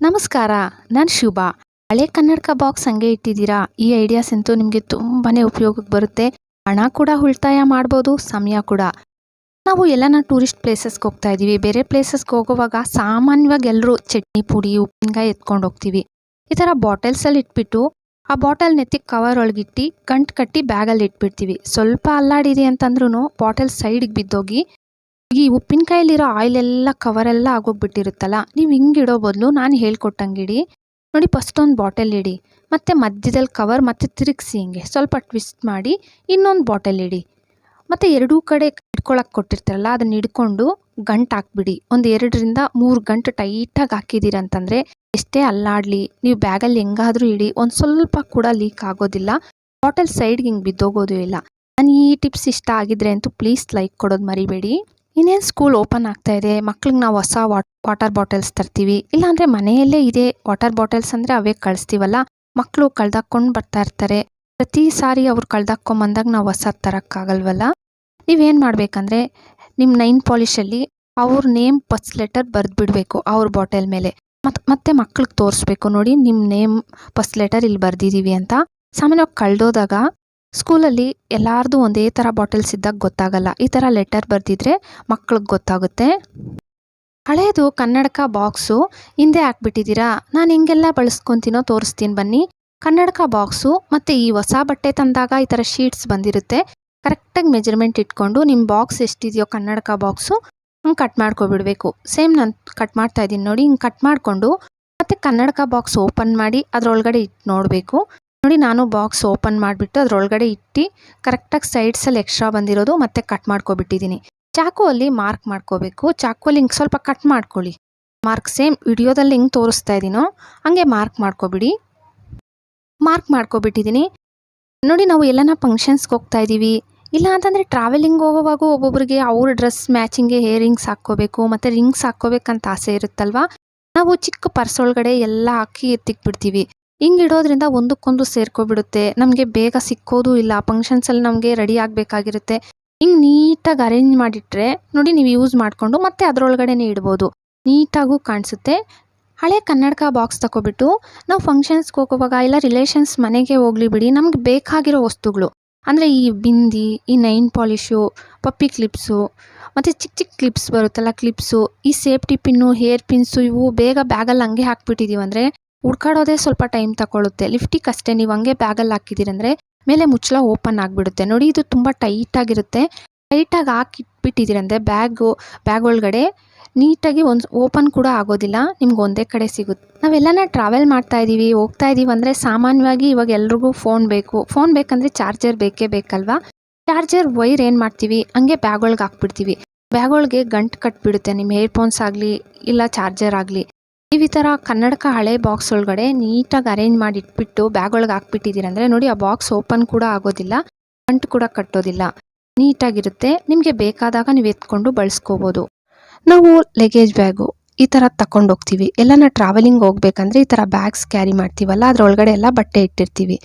ನಮಸ್ಕಾರ, ನಾನು ಶುಭ. ಹಳೆ ಕನ್ನಡಕ ಬಾಕ್ಸ್ ಹಂಗೆ ಇಟ್ಟಿದ್ದೀರಾ? ಈ ಐಡಿಯಾಸ್ ಅಂತೂ ನಿಮಗೆ ತುಂಬಾ ಉಪಯೋಗಕ್ಕೆ ಬರುತ್ತೆ. ಹಣ ಕೂಡ ಉಳಿತಾಯ ಮಾಡ್ಬೋದು, ಸಮಯ ಕೂಡ. ನಾವು ಎಲ್ಲನ ಟೂರಿಸ್ಟ್ ಪ್ಲೇಸಸ್ಗೆ ಹೋಗ್ತಾ ಇದ್ದೀವಿ. ಬೇರೆ ಪ್ಲೇಸಸ್ಗೆ ಹೋಗುವಾಗ ಸಾಮಾನ್ಯವಾಗಿ ಎಲ್ಲರೂ ಚಟ್ನಿ ಪುಡಿ, ಉಪ್ಪಿನಕಾಯಿ ಎತ್ಕೊಂಡು ಹೋಗ್ತೀವಿ. ಈ ಥರ ಬಾಟಲ್ಸಲ್ಲಿ ಇಟ್ಬಿಟ್ಟು, ಆ ಬಾಟಲ್ ನೆತ್ತಿ ಕವರ್ ಒಳಗಿಟ್ಟು ಗಂಟು ಕಟ್ಟಿ ಬ್ಯಾಗಲ್ಲಿ ಇಟ್ಬಿಡ್ತೀವಿ. ಸ್ವಲ್ಪ ಅಲ್ಲಾಡಿದೆ ಅಂತಂದ್ರೂ ಬಾಟಲ್ ಸೈಡಿಗೆ ಬಿದ್ದೋಗಿ ಈ ಉಪ್ಪಿನಕಾಯಲ್ಲಿರೋ ಆಯಿಲ್ ಎಲ್ಲ ಕವರೆಲ್ಲ ಆಗೋಗ್ಬಿಟ್ಟಿರುತ್ತಲ್ಲ, ನೀವು ಹಿಂಗೆ ಇಡೋ ಬದಲು ನಾನು ಹೇಳ್ಕೊಟ್ಟಂಗೆ ಇಡಿ ನೋಡಿ ಫಸ್ಟ್ ಒಂದು ಬಾಟಲ್ ಇಡಿ, ಮತ್ತು ಮಧ್ಯದಲ್ಲಿ ಕವರ್ ಮತ್ತೆ ತಿರುಗಿಸಿ ಹಿಂಗೆ, ಸ್ವಲ್ಪ ಟ್ವಿಸ್ಟ್ ಮಾಡಿ ಇನ್ನೊಂದು ಬಾಟಲ್ ಇಡಿ. ಮತ್ತು ಎರಡೂ ಕಡೆ ಇಟ್ಕೊಳಕ್ಕೆ ಕೊಟ್ಟಿರ್ತಾರಲ್ಲ, ಅದನ್ನ ಹಿಡ್ಕೊಂಡು ಗಂಟು ಹಾಕ್ಬಿಡಿ. ಒಂದು ಎರಡರಿಂದ ಮೂರು ಗಂಟು ಟೈಟಾಗಿ ಹಾಕಿದ್ದೀರ ಅಂತಂದರೆ ಎಷ್ಟೇ ಅಲ್ಲಾಡಲಿ, ನೀವು ಬ್ಯಾಗಲ್ಲಿ ಹೆಂಗಾದರೂ ಇಡಿ, ಒಂದು ಸ್ವಲ್ಪ ಕೂಡ ಲೀಕ್ ಆಗೋದಿಲ್ಲ. ಬಾಟಲ್ ಸೈಡ್ಗೆ ಹಿಂಗೆ ಬಿದ್ದೋಗೋದು ಇಲ್ಲ. ನಾನು ಈ ಟಿಪ್ಸ್ ಇಷ್ಟ ಆಗಿದ್ರೆ ಅಂತೂ ಪ್ಲೀಸ್ ಲೈಕ್ ಕೊಡೋದು ಮರಿಬೇಡಿ. ಇನ್ನೇನು ಸ್ಕೂಲ್ ಓಪನ್ ಆಗ್ತಾ ಇದೆ, ಮಕ್ಳಿಗೆ ನಾವು ಹೊಸ ವಾಟರ್ ಬಾಟಲ್ಸ್ ತರ್ತೀವಿ. ಇಲ್ಲಾಂದರೆ ಮನೆಯಲ್ಲೇ ಇದೆ ವಾಟರ್ ಬಾಟಲ್ಸ್ ಅಂದರೆ ಅವೇ ಕಳಿಸ್ತೀವಲ್ಲ ಮಕ್ಕಳು ಕಳ್ದಾಕೊಂಡು ಬರ್ತಾ ಇರ್ತಾರೆ. ಪ್ರತಿ ಸಾರಿ ಅವ್ರು ಕಳ್ದಾಕೊಂಬಂದಾಗ ನಾವು ಹೊಸ ತರೋಕ್ಕಾಗಲ್ವಲ್ಲ? ನೀವೇನು ಮಾಡಬೇಕಂದ್ರೆ ನಿಮ್ಮ ನೈನ್ ಪಾಲಿಷಲ್ಲಿ ಅವ್ರ ನೇಮ್ ಫಸ್ಟ್ ಲೆಟರ್ ಬರೆದ್ಬಿಡ್ಬೇಕು ಅವ್ರ ಬಾಟಲ್ ಮೇಲೆ. ಮತ್ತು ಮತ್ತೆ ಮಕ್ಳಿಗೆ ತೋರಿಸ್ಬೇಕು, ನೋಡಿ ನಿಮ್ಮ ನೇಮ್ ಫಸ್ಟ್ ಲೆಟರ್ ಇಲ್ಲಿ ಬರೆದಿದ್ದೀವಿ ಅಂತ. ಸಾಮಾನ್ಯವಾಗಿ ಕಳೆದೋದಾಗ ಸ್ಕೂಲಲ್ಲಿ ಎಲ್ಲಾರ್ದು ಒಂದೇ ಥರ ಬಾಟಲ್ಸ್ ಇದ್ದಾಗ ಗೊತ್ತಾಗಲ್ಲ. ಈ ಥರ ಲೆಟರ್ ಬರೆದಿದ್ರೆ ಮಕ್ಳಿಗೆ ಗೊತ್ತಾಗುತ್ತೆ. ಹಳೇದು ಕನ್ನಡಕ ಬಾಕ್ಸು ಹಿಂದೆ ಹಾಕ್ಬಿಟ್ಟಿದ್ದೀರಾ? ನಾನು ಹಿಂಗೆಲ್ಲ ಬಳಸ್ಕೊತೀನೋ ತೋರಿಸ್ತೀನಿ ಬನ್ನಿ. ಕನ್ನಡಕ ಬಾಕ್ಸು ಮತ್ತು ಈ ಹೊಸ ಬಟ್ಟೆ ತಂದಾಗ ಈ ಥರ ಶೀಟ್ಸ್ ಬಂದಿರುತ್ತೆ. ಕರೆಕ್ಟಾಗಿ ಮೆಜರ್ಮೆಂಟ್ ಇಟ್ಕೊಂಡು ನಿಮ್ಮ ಬಾಕ್ಸ್ ಎಷ್ಟಿದೆಯೋ ಕನ್ನಡಕ ಬಾಕ್ಸು ಹಂಗೆ ಕಟ್ ಮಾಡ್ಕೊಬಿಡಬೇಕು. ಸೇಮ್ ನಾನು ಕಟ್ ಮಾಡ್ತಾ ಇದ್ದೀನಿ ನೋಡಿ, ಹಿಂಗೆ ಕಟ್ ಮಾಡಿಕೊಂಡು ಮತ್ತು ಕನ್ನಡಕ ಬಾಕ್ಸ್ ಓಪನ್ ಮಾಡಿ ಅದರೊಳಗಡೆ ಇಟ್ಟು ನೋಡಬೇಕು. ನೋಡಿ ನಾನು ಬಾಕ್ಸ್ ಓಪನ್ ಮಾಡಿಬಿಟ್ಟು ಅದರೊಳಗಡೆ ಇಟ್ಟು ಕರೆಕ್ಟಾಗಿ ಸೈಡ್ಸಲ್ಲಿ ಎಕ್ಸ್ಟ್ರಾ ಬಂದಿರೋದು ಮತ್ತೆ ಕಟ್ ಮಾಡ್ಕೊಬಿಟ್ಟಿದ್ದೀನಿ. ಚಾಕು ಅಲ್ಲಿ ಮಾರ್ಕ್ ಮಾಡ್ಕೋಬೇಕು. ಚಾಕು ಅಲ್ಲಿ ಹಿಂಗೆ ಸ್ವಲ್ಪ ಕಟ್ ಮಾಡ್ಕೊಳ್ಳಿ. ಮಾರ್ಕ್ ಸೇಮ್ ವಿಡಿಯೋದಲ್ಲಿ ಹಿಂಗೆ ತೋರಿಸ್ತಾ ಇದ್ದೀನೋ ಹಂಗೆ ಮಾರ್ಕ್ ಮಾಡ್ಕೊಬಿಡಿ. ಮಾರ್ಕ್ ಮಾಡ್ಕೊಬಿಟ್ಟಿದ್ದೀನಿ. ನೋಡಿ ನಾವು ಎಲ್ಲನ ಫಂಕ್ಷನ್ಸ್ಗೆ ಹೋಗ್ತಾ ಇದ್ದೀವಿ ಇಲ್ಲ ಅಂತಂದರೆ ಟ್ರಾವೆಲಿಂಗ್ ಹೋಗೋವಾಗೂ ಒಬ್ಬೊಬ್ಬರಿಗೆ ಅವ್ರ ಡ್ರೆಸ್ ಮ್ಯಾಚಿಂಗ್ಗೆ ಹೇರಿಂಗ್ಸ್ ಹಾಕ್ಕೋಬೇಕು, ಮತ್ತು ರಿಂಗ್ಸ್ ಹಾಕ್ಕೋಬೇಕಂತ ಆಸೆ ಇರುತ್ತಲ್ವಾ? ನಾವು ಚಿಕ್ಕ ಪರ್ಸ್ ಒಳಗಡೆ ಎಲ್ಲ ಹಾಕಿ ಎತ್ತಿಕ್ಬಿಡ್ತೀವಿ. ಹಿಂಗೆ ಇಡೋದ್ರಿಂದ ಒಂದಕ್ಕೊಂದು ಸೇರ್ಕೊಬಿಡುತ್ತೆ. ನಮಗೆ ಬೇಗ ಸಿಕ್ಕೋದು ಇಲ್ಲ. ಫಂಕ್ಷನ್ಸಲ್ಲಿ ನಮಗೆ ರೆಡಿ ಆಗಬೇಕಾಗಿರುತ್ತೆ. ಹಿಂಗೆ ನೀಟಾಗಿ ಅರೇಂಜ್ ಮಾಡಿಟ್ರೆ ನೋಡಿ ನೀವು ಯೂಸ್ ಮಾಡಿಕೊಂಡು ಮತ್ತೆ ಅದರೊಳಗಡೆನೇ ಇಡ್ಬೋದು. ನೀಟಾಗೂ ಕಾಣಿಸುತ್ತೆ. ಹಳೆ ಕನ್ನಡಕ ಬಾಕ್ಸ್ ತಗೊಬಿಟ್ಟು ನಾವು ಫಂಕ್ಷನ್ಸ್ಗೆ ಹೋಗುವಾಗ ಇಲ್ಲ ರಿಲೇಷನ್ಸ್ ಮನೆಗೆ ಹೋಗ್ಲಿ ಬಿಡಿ. ನಮ್ಗೆ ಬೇಕಾಗಿರೋ ವಸ್ತುಗಳು. ಅಂದರೆ ಈ ಬಿಂದಿ, ಈ ನೈನ್ ಪಾಲಿಶು ಪಪ್ಪಿ ಕ್ಲಿಪ್ಸು ಮತ್ತು ಚಿಕ್ಕ ಚಿಕ್ಕ ಕ್ಲಿಪ್ಸ್ ಬರುತ್ತಲ್ಲ ಕ್ಲಿಪ್ಸು ಈ ಸೇಫ್ಟಿ ಪಿನ್ನು ಹೇರ್ ಪಿನ್ಸು ಇವು ಬೇಗ ಬ್ಯಾಗಲ್ಲಿ ಹಂಗೆ ಹಾಕ್ಬಿಟ್ಟಿದ್ದೀವಿ ಅಂದರೆ ಹುಡ್ಕಾಡೋದೇ ಸ್ವಲ್ಪ ಟೈಮ್ ತಗೊಳುತ್ತೆ. ಲಿಫ್ಟಿಗೆ ಅಷ್ಟೇ ನೀವು ಹಂಗೆ ಬ್ಯಾಗಲ್ಲಿ ಹಾಕಿದ್ದೀರಂದರೆ ಮೇಲೆ ಮುಚ್ಚಳ ಓಪನ್ ಆಗಿಬಿಡುತ್ತೆ. ನೋಡಿ, ಇದು ತುಂಬ ಟೈಟಾಗಿರುತ್ತೆ ಟೈಟಾಗಿ ಹಾಕಿಟ್ಬಿಟ್ಟಿದ್ದೀರಂದರೆ ಬ್ಯಾಗು, ಬ್ಯಾಗ್ ಒಳಗಡೆ ನೀಟಾಗಿ ಒಂದು ಓಪನ್ ಕೂಡ ಆಗೋದಿಲ್ಲ. ನಿಮ್ಗೆ ಒಂದೇ ಕಡೆ ಸಿಗುತ್ತೆ. ನಾವೆಲ್ಲನ ಟ್ರಾವೆಲ್ ಮಾಡ್ತಾ ಇದ್ದೀವಿ ಹೋಗ್ತಾ ಇದ್ದೀವಿ ಅಂದರೆ ಸಾಮಾನ್ಯವಾಗಿ ಇವಾಗ ಎಲ್ರಿಗೂ ಫೋನ್ ಬೇಕು. ಫೋನ್ ಬೇಕಂದರೆ ಚಾರ್ಜರ್ ಬೇಕೇ ಬೇಕಲ್ವಾ? ಚಾರ್ಜರ್, ವೈರ್ ಏನು ಮಾಡ್ತೀವಿ? ಹಂಗೆ ಬ್ಯಾಗ್ ಒಳಗೆ ಹಾಕ್ಬಿಡ್ತೀವಿ. ಬ್ಯಾಗ್ ಒಳಗೆ ಗಂಟು ಕಟ್ಬಿಡುತ್ತೆ. ನಿಮ್ಮ ಏರ್ಫೋನ್ಸ್ ಆಗಲಿ, ಇಲ್ಲ ಚಾರ್ಜರ್ ಆಗಲಿ. ನೀವು ಈ ಥರ ಕನ್ನಡಕ ಹಳೆ ಬಾಕ್ಸ್ ಒಳಗಡೆ ನೀಟಾಗಿ ಅರೇಂಜ್ ಮಾಡಿ ಇಟ್ಬಿಟ್ಟು ಬ್ಯಾಗ್ ಒಳಗೆ ಹಾಕ್ಬಿಟ್ಟಿದ್ದೀರಂದರೆ ನೋಡಿ ಆ ಬಾಕ್ಸ್ ಓಪನ್ ಕೂಡ ಆಗೋದಿಲ್ಲ ಫಂಟ್ ಕೂಡ ಕಟ್ಟೋದಿಲ್ಲ. ನೀಟಾಗಿರುತ್ತೆ, ನಿಮಗೆ ಬೇಕಾದಾಗ ನೀವು ಎತ್ಕೊಂಡು ಬಳಸ್ಕೋಬೋದು. ನಾವು ಲಗೇಜ್ ಬ್ಯಾಗು ಈ ಥರ ತಗೊಂಡು ಹೋಗ್ತೀವಿ. ಎಲ್ಲನ ಟ್ರಾವೆಲಿಂಗ್ ಹೋಗ್ಬೇಕಂದ್ರೆ ಈ ಥರ ಬ್ಯಾಗ್ಸ್ ಕ್ಯಾರಿ ಮಾಡ್ತೀವಲ್ಲ, ಅದರೊಳಗಡೆ ಎಲ್ಲ ಬಟ್ಟೆ ಇಟ್ಟಿರ್ತೀವಿ.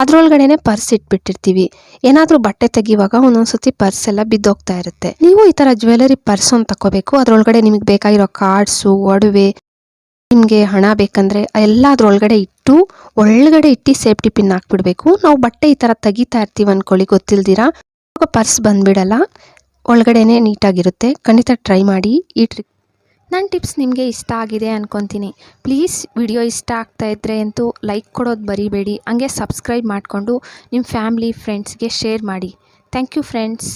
ಅದರೊಳಗಡೆ ಪರ್ಸ್ ಇಟ್ಬಿಟ್ಟಿರ್ತೀವಿ. ಏನಾದರೂ ಬಟ್ಟೆ ತೆಗೆಯುವಾಗ ಒಂದೊಂದ್ಸತಿ ಪರ್ಸ್ ಎಲ್ಲ ಬಿದ್ದೋಗ್ತಾ ಇರುತ್ತೆ. ನೀವು ಈ ಥರ ಜ್ಯುವೆಲರಿ ಪರ್ಸ್ ಒಂದು ತಗೋಬೇಕು ಅದರೊಳಗಡೆ ನಿಮಗೆ ಬೇಕಾಗಿರೋ ಕಾರ್ಡ್ಸು ಒಡವೆ ನಿಮಗೆ ಹಣ ಬೇಕಂದರೆ ಎಲ್ಲ ಅದ್ರೊಳಗಡೆ ಇಟ್ಟು ಒಳಗಡೆ ಇಟ್ಟು ಸೇಫ್ಟಿ ಪಿನ್ ಹಾಕ್ಬಿಡ್ಬೇಕು. ನಾವು ಬಟ್ಟೆ ಈ ಥರ ತೆಗಿತಾ ಇರ್ತೀವಿ ಅನ್ಕೊಳ್ಳಿ, ಗೊತ್ತಿಲ್ದಿರಾ? ಪರ್ಸ್ ಬಂದ್ಬಿಡಲ್ಲ, ಒಳಗಡೆನೆ ನೀಟಾಗಿರುತ್ತೆ. ಖಂಡಿತ ಟ್ರೈ ಮಾಡಿ, ಈ ಟ್ರಿಕ್. ನನ್ನ ಟಿಪ್ಸ್ ನಿಮಗೆ ಇಷ್ಟ ಆಗಿದೆ ಅಂದ್ಕೊತೀನಿ ಪ್ಲೀಸ್ ವಿಡಿಯೋ ಇಷ್ಟ ಆಗ್ತಾ ಇದ್ದರೆ ಅಂತೂ ಲೈಕ್ ಕೊಡೋದು ಬರಿಬೇಡಿ. ಹಂಗೆ ಸಬ್ಸ್ಕ್ರೈಬ್ ಮಾಡಿಕೊಂಡು ನಿಮ್ಮ ಫ್ಯಾಮ್ಲಿ, ಫ್ರೆಂಡ್ಸ್ಗೆ ಶೇರ್ ಮಾಡಿ. Thank you, friends.